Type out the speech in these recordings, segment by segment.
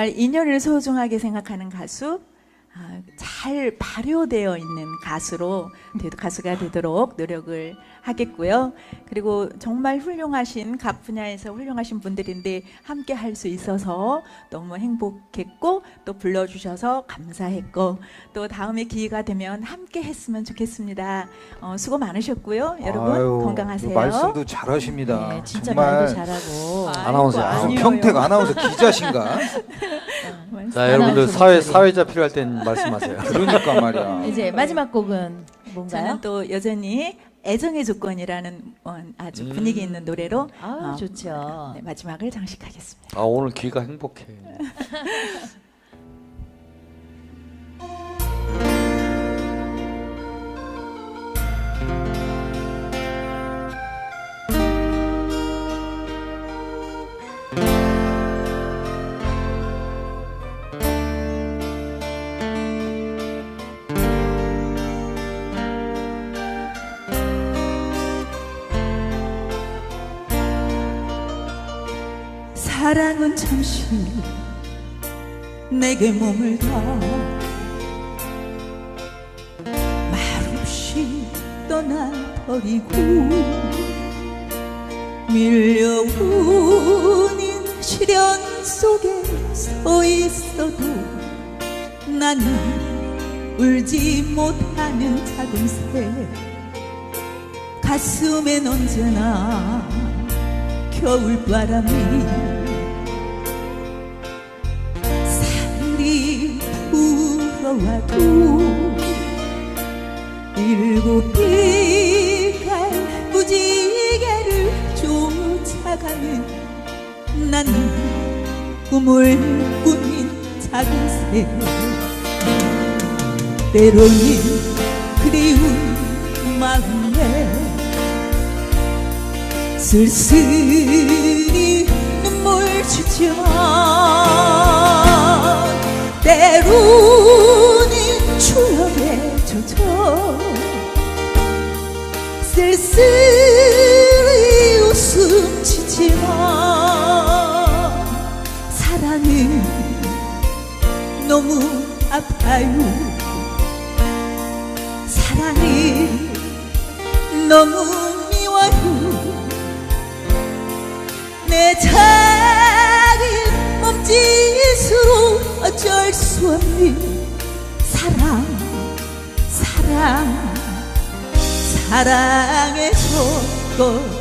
네, 정말 인연을 소중하게 생각하는 가수, 아, 잘 발효되어 있는 가수로 되- 가수가 되도록 노력을 하겠고요. 그리고 정말 훌륭하신 각 분야에서 훌륭하신 분들인데 함께 할 수 있어서 너무 행복했고 또 불러주셔서 감사했고 또 다음에 기회가 되면 함께 했으면 좋겠습니다. 어, 수고 많으셨고요. 여러분 아유, 건강하세요. 말씀도 잘하시니다. 네, 진짜 정말 말도 잘하고. 무슨 아니에요. 평택 아나운서 기자신가? 자, 여러분들 아나운서 사회. 사회자 필요할 땐 말씀하세요. 그러니까 말이야. 이제 마지막 곡은 뭔가요? 저는 또 여전히 애정의 조건이라는 어, 아주 음. 분위기 있는 노래로 아 어, 좋죠. 네, 마지막을 장식하겠습니다. 아 오늘 귀가 행복해. 사랑은 잠시 내게 몸을 다. 말없이 떠나버리고 밀려오는 시련 속에 서 있어도 나는 울지 못하는 작은 새. 가슴엔 언제나 겨울바람이 불어와도 일곱 빛깔 무지개를 쫓아가는 나는 꿈을 꾸민 작은 새. 때로는 그리운 마음에 쓸쓸히 눈물 주지 아파요 사랑은 너무 미워요. 내 작은 몸짓으로 어쩔 수 없는 사랑 사랑. 사랑의 조건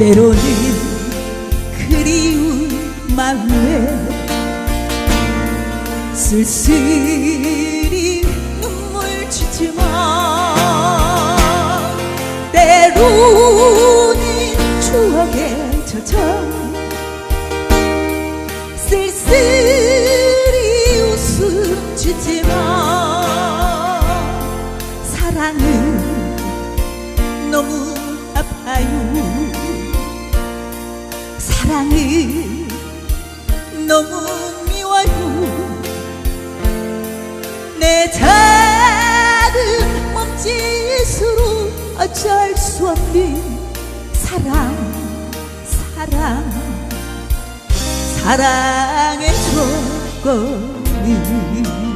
때로는 그리운 마음에 쓸쓸히 눈물 주지만 때로는 추억에 젖어 쓸쓸히 웃음 주지만 사랑은 너무 사랑은 너무 미워요. 내 작은 몸짓으로 어쩔 수 없는 사랑 사랑. 사랑의 조건을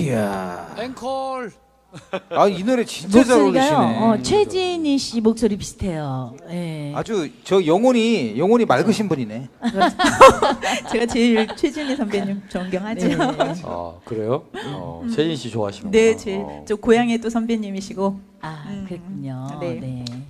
이야. 앵콜. 아, 이 노래 진짜 잘. 어울리시네. 어, 최진희 씨 목소리 비슷해요. 예. 아주 저 영혼이 영혼이 맑으신 분이네. 제가 제일 최진희 선배님 존경하죠. 네. 아 그래요? 어, 세진 씨 좋아하시는 네, 제, 저 고향의 또 선배님이시고 아, 음, 그랬군요. 네. 네.